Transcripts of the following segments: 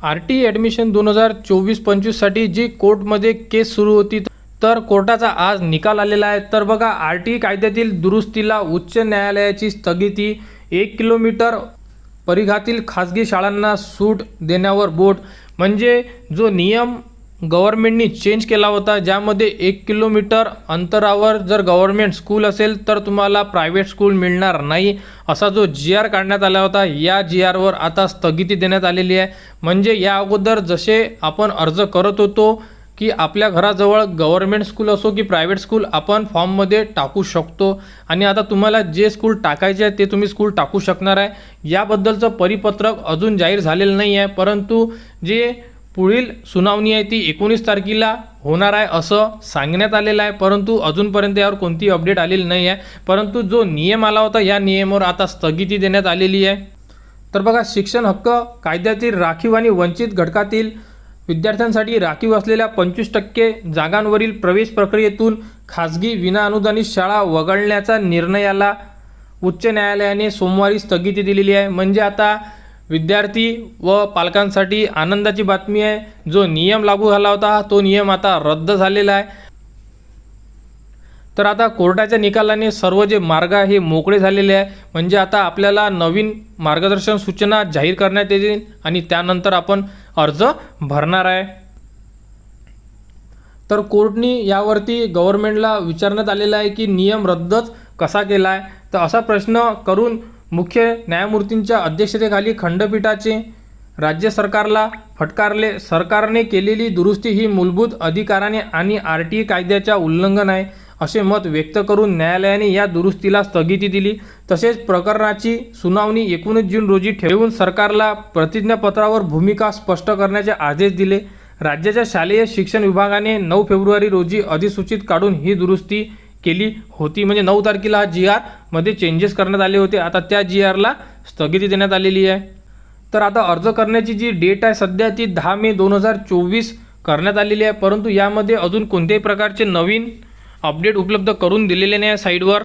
R T admission दोन हजार चोवीस पंचवीससाठी जी कोर्टमध्ये केस सुरू होती तर कोर्टाचा आज निकाल आलेला आहे. तर बघा आर टी कायद्यातील दुरुस्तीला उच्च न्यायालयाची स्थगिती एक किलोमीटर परिघातील खाजगी शाळांना सूट देण्यावर बोट. म्हणजे जो नियम गव्हर्नमेंटनी चेंज केला होता ज्यामध्ये एक किलोमीटर अंतरावर जर गव्हर्नमेंट स्कूल असेल तर तुम्हाला प्रायव्हेट स्कूल मिळणार नाही असा जो जी आर काढण्यात आला होता या जी आरवर आता स्थगिती देण्यात आलेली आहे. म्हणजे या अगोदर जसे आपण अर्ज करत होतो की आपल्या घराजवळ गव्हर्मेंट स्कूल असो की प्रायव्हेट स्कूल आपण फॉर्ममध्ये टाकू शकतो. आणि आता तुम्हाला जे स्कूल टाकायचे आहे ते तुम्ही स्कूल टाकू शकणार आहे. याबद्दलचं परिपत्रक अजून जाहीर झालेलं नाही आहे. परंतु जे पुढील सुनावणी आहे ती एकोणीस तारखेला होणार आहे असं सांगण्यात आलेलं आहे. परंतु अजूनपर्यंत यावर कोणतीही अपडेट आलेली नाही आहे. परंतु जो नियम आला होता या नियमावर आता स्थगिती देण्यात आलेली आहे. तर बघा शिक्षण हक्क कायद्यातील राखीव आणि वंचित घटकातील विद्यार्थ्यांसाठी राखीव असलेल्या पंचवीस टक्के जागांवरील प्रवेश प्रक्रियेतून खाजगी विनाअनुदानित शाळा वगळण्याचा निर्णयाला उच्च न्यायालयाने सोमवारी स्थगिती दिलेली आहे. म्हणजे आता विद्यार्थी व पालकांसाठी आनंदाची बातमी आहे. जो नियम लागू झाला होता तो नियम आता रद्द झालेला आहे. तर आता कोर्टाच्या निकालाने सर्व जे मार्ग आहे हे मोकळे झालेले आहे. म्हणजे आता आपल्याला नवीन मार्गदर्शन सूचना जाहीर करण्यात येतील आणि त्यानंतर आपण अर्ज भरणार आहे. तर कोर्टनी यावरती गव्हर्नमेंटला विचारण्यात आलेलं आहे की नियम रद्दच कसा केला आहे? तर असा प्रश्न करून मुख्य न्यायमूर्तींच्या अध्यक्षतेखाली खंडपीठाचे राज्य सरकारला फटकारले. सरकारने केलेली दुरुस्ती ही मूलभूत अधिकाराने आणि आर टी कायद्याच्या उल्लंघन आहे. असे मत व्यक्त करून न्यायालयाने या दुरुस्तीला स्थगिती दिली. तसेच प्रकरणाची सुनावणी एकोणीस जून रोजी ठेवून सरकारला प्रतिज्ञापत्रावर भूमिका स्पष्ट करण्याचे आदेश दिले. राज्याच्या शालेय शिक्षण विभागाने नऊ फेब्रुवारी रोजी अधिसूचित काढून ही दुरुस्ती केली होती. म्हणजे नऊ तारखेला हा जी आरमध्ये चेंजेस करण्यात आले होते. आता त्या जी आरला स्थगिती देण्यात आलेली आहे. तर आता अर्ज करण्याची जी डेट आहे सध्या ती दहा मे दोन हजार चोवीस करण्यात आलेली आहे. परंतु यामध्ये अजून कोणत्याही प्रकारचे नवीन अपडेट उपलब्ध करून दिलेले नाही आहे साईटवर.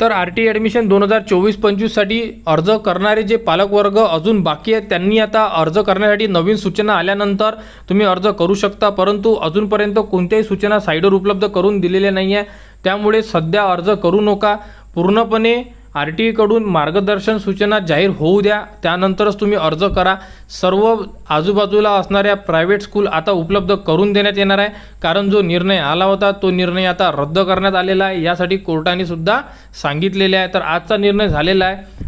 तर आर टी ॲडमिशन दोन हजार चोवीस पंचवीससाठी अर्ज करणारे जे पालकवर्ग अजून बाकी आहेत त्यांनी आता अर्ज करण्यासाठी नवीन सूचना आल्यानंतर तुम्ही अर्ज करू शकता परंतु अजूनपर्यंत कोणत्याही सूचना साईडवर उपलब्ध करून दिलेल्या नाही आहे त्यामुळे सध्या अर्ज करू नका. पूर्णपणे आर टी ईकडून मार्गदर्शन सूचना जाहीर होऊ द्या. त्यानंतरच तुम्ही अर्ज करा. सर्व आजूबाजूला असणाऱ्या प्रायव्हेट स्कूल आता उपलब्ध करून देण्यात येणार आहे. कारण जो निर्णय आला होता तो निर्णय आता रद्द करण्यात आलेला आहे. यासाठी कोर्टाने सुद्धा सांगितलेले आहे. तर आजचा निर्णय झालेला आहे.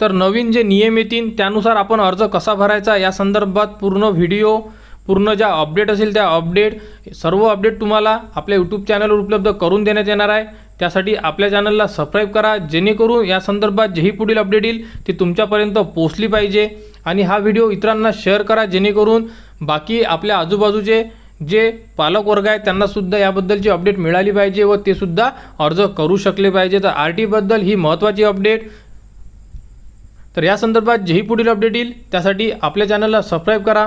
तर नवीन जे नियम येतील त्यानुसार आपण अर्ज कसा भरायचा? या संदर्भात पूर्ण व्हिडिओ पूर्ण ज्या अपडेट असेल त्या अपडेट सर्व अपडेट तुम्हाला आपल्या यूट्यूब चॅनलवर उपलब्ध करून देण्यात येणार आहे. त्यासाठी आपल्या चॅनलला सबस्क्राईब करा जेणेकरून या संदर्भात जेही पुढील अपडेट येईल ती तुमच्यापर्यंत पोचली पाहिजे. आणि हा व्हिडिओ इतरांना शेअर करा जेणेकरून बाकी आपल्या आजूबाजूचे जे पालक वर्ग आहेत त्यांनासुद्धा याबद्दलची अपडेट मिळाली पाहिजे व ते सुद्धा अर्ज करू शकले पाहिजे. तर आर टीबद्दल ही महत्त्वाची अपडेट तर या संदर्भात जेही पुढील अपडेट येईल त्यासाठी आपल्या चॅनलला सबस्क्राईब करा.